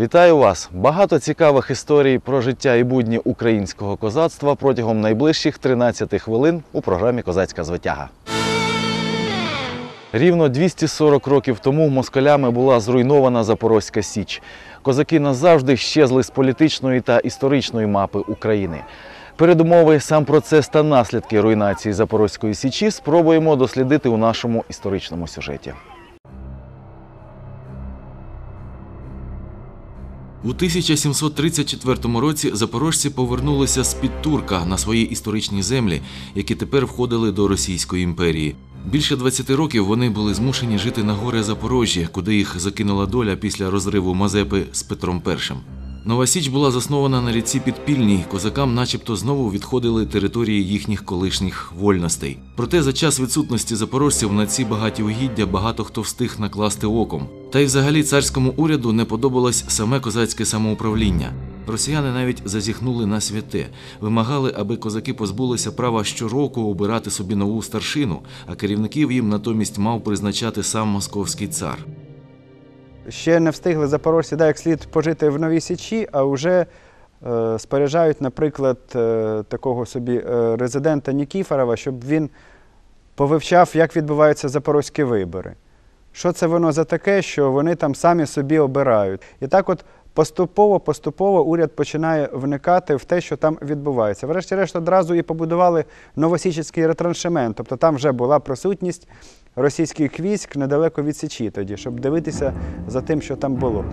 Вітаю вас! Багато цікавих історій про життя і будні українського козацтва протягом найближчих 13 хвилин у програмі Козацька звитяга. Рівно 240 років тому москалями була зруйнована Запорозька Січ. Козаки назавжди щезли з політичної та історичної мапи України. Передумови, сам процес та наслідки руйнації Запорозької Січі спробуємо дослідити у нашому історичному сюжеті. У 1734 році запорожці повернулися з під Турка на свої історичні землі, які тепер входили до Російської імперії. Більше 20 років вони були змушені жити на горе Запорожжя, куди їх закинула доля після розриву Мазепи з Петром І. Нова Січ була заснована на ріці Підпільній. Козакам, начебто, знову відходили території їхніх колишніх вольностей. Проте за час відсутності запорожців на ці багаті угіддя багато хто встиг накласти оком. Та й взагалі царському уряду не подобалось саме козацьке самоуправління. Росіяни навіть зазіхнули на святе, вимагали, аби козаки позбулися права щороку обирати собі нову старшину, а керівників їм натомість мав призначати сам московський цар. Ще не встигли запорожці да, як слід пожити в Новій Січі, а вже е, споряджають, наприклад, е, такого собі е, резидента Нікіфорова, щоб він повивчав, як відбуваються запорозькі вибори. Що це воно за таке, що вони там самі собі обирають. І так от поступово, поступово уряд починає вникати в те, що там відбувається. Врешті-решт одразу і побудували Новосічицький ретраншемент, тобто там вже була присутність російських військ недалеко від Січі тоді, щоб дивитися за тим, що там було.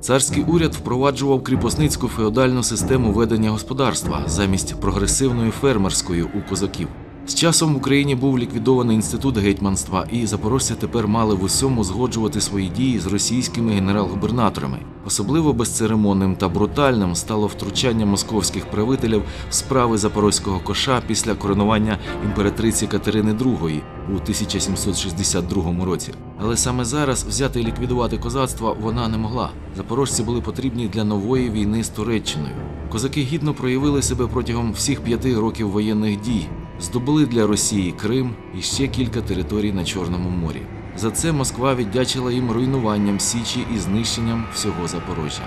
Царський уряд впроваджував кріпосницьку феодальну систему ведення господарства замість прогресивної фермерської у козаків. З часом в Україні був ліквідований інститут гетьманства, і запорожці тепер мали в усьому згоджувати свої дії з російськими генерал-губернаторами. Особливо безцеремонним та брутальним стало втручання московських правителів в справи запорозького коша після коронування імператриці Катерини II у 1762 році. Але саме зараз взяти і ліквідувати козацтво вона не могла. Запорожці були потрібні для нової війни з Туреччиною. Козаки гідно проявили себе протягом всіх п'яти років воєнних дій, здобули для Росії Крим і ще кілька територій на Чорному морі. За це Москва віддячила їм руйнуванням Січі і знищенням всього Запорожжя.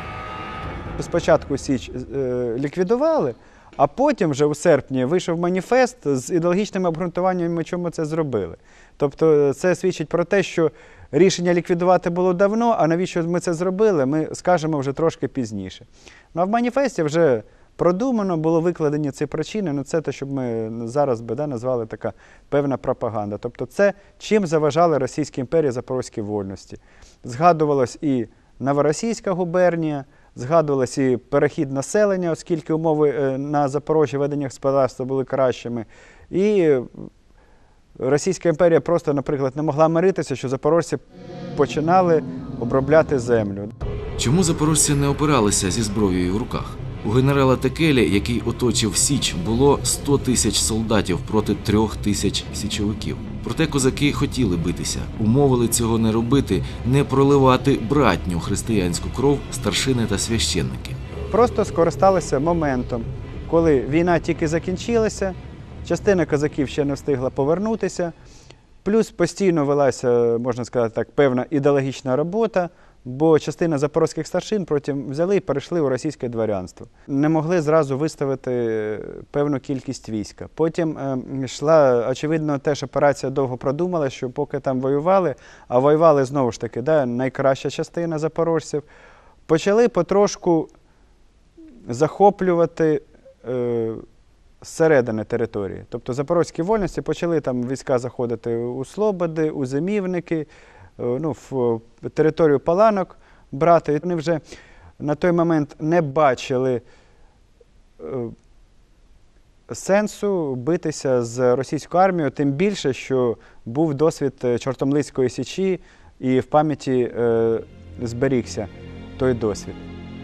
Спочатку Січ е, ліквідували, а потім, вже у серпні, вийшов маніфест з ідеологічним обґрунтуванням, чому це зробили. Тобто, це свідчить про те, що рішення ліквідувати було давно, а навіщо ми це зробили, ми скажемо вже трошки пізніше. Ну а в маніфесті вже продумано було викладені ці причини. Ну, це те, щоб ми зараз би да, назвали така певна пропаганда. Тобто, це чим заважали Російській імперії запорозькій вольності. Згадувалось і Новоросійська губернія. Згадувалось і перехід населення, оскільки умови е, на Запорожжі ведення господарства були кращими. І Російська імперія просто, наприклад, не могла миритися, що запорожці починали обробляти землю. Чому запорожці не опиралися зі зброєю в руках? У генерала Текелі, який оточив Січ, було 100 тисяч солдатів проти трьох тисяч січовиків. Проте козаки хотіли битися, умовили цього не робити, не проливати братню християнську кров старшини та священники. Просто скористалися моментом, коли війна тільки закінчилася, частина козаків ще не встигла повернутися, плюс постійно велася, можна сказати так, певна ідеологічна робота. Бо частина запорозьких старшин потім взяли і перейшли у російське дворянство. Не могли зразу виставити певну кількість війська. Потім е, йшла, очевидно, теж операція довго продумала, що поки там воювали, а воювали знову ж таки, да, найкраща частина запорожців, почали потрошку захоплювати е, зсередини території. Тобто запорозькі вольності почали там війська заходити у Слободи, у Зимівники, е, ну, в територію Паланок брати. Вони вже на той момент не бачили е, сенсу битися з російською армією, тим більше, що був досвід е, Чортомлицької січі, і в пам'яті е, зберігся той досвід.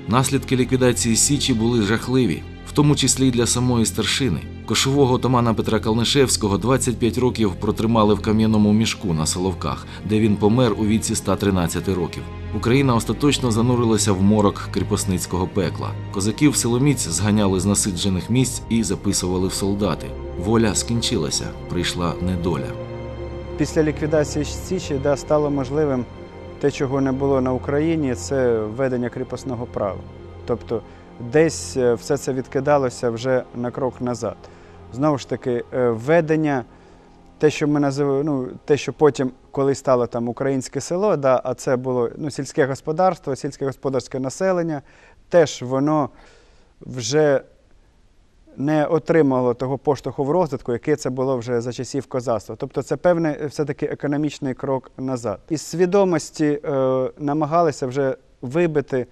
Наслідки ліквідації Січі були жахливі, в тому числі й для самої старшини. Кошового отамана Петра Калнишевського 25 років протримали в кам'яному мішку на Соловках, де він помер у віці 113 років. Україна остаточно занурилася в морок кріпосницького пекла. Козаків силоміць зганяли з насиджених місць і записували в солдати. Воля скінчилася, прийшла недоля. Після ліквідації Січі да, стало можливим те, чого не було на Україні, це введення кріпосного права. Тобто десь е, все це відкидалося вже на крок назад. Знову ж таки, е, введення, те, що ми називаємо, ну, те, що потім, коли стало там українське село, да, а це було ну, сільське господарство, сільське господарське населення, теж воно вже не отримало того поштовху в розвитку, який це було вже за часів козацтва. Тобто це певний все-таки економічний крок назад. Із свідомості е, намагалися вже вибити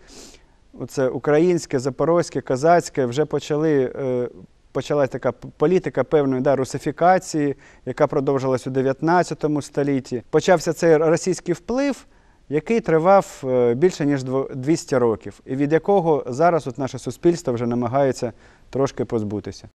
оце українське, запорозьке, козацьке, вже почали. Е, Почалась така політика певної да, русифікації, яка продовжилась у 19 столітті. Почався цей російський вплив, який тривав е, більше ніж дво- 200 років, і від якого зараз от наше суспільство вже намагається трошки позбутися.